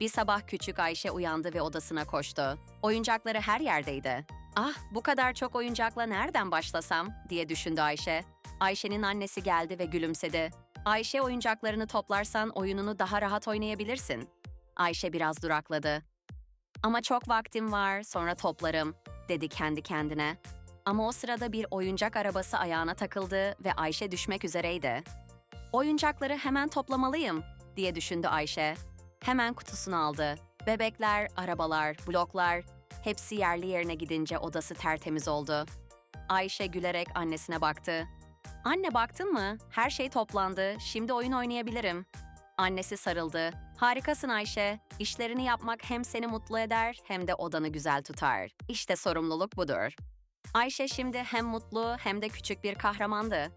Bir sabah küçük Ayşe uyandı ve odasına koştu. Oyuncakları her yerdeydi. Ah, bu kadar çok oyuncakla nereden başlasam diye düşündü Ayşe. Ayşe'nin annesi geldi ve gülümsedi. Ayşe oyuncaklarını toplarsan oyununu daha rahat oynayabilirsin. Ayşe biraz durakladı. Ama çok vaktim var, sonra toplarım, dedi kendi kendine. Ama o sırada bir oyuncak arabası ayağına takıldı ve Ayşe düşmek üzereydi. Oyuncakları hemen toplamalıyım, diye düşündü Ayşe. Hemen kutusunu aldı. Bebekler, arabalar, bloklar, hepsi yerli yerine gidince odası tertemiz oldu. Ayşe gülerek annesine baktı. Anne baktın mı? Her şey toplandı. Şimdi oyun oynayabilirim. Annesi sarıldı. Harikasın Ayşe. İşlerini yapmak hem seni mutlu eder hem de odanı güzel tutar. İşte sorumluluk budur. Ayşe şimdi hem mutlu hem de küçük bir kahramandı.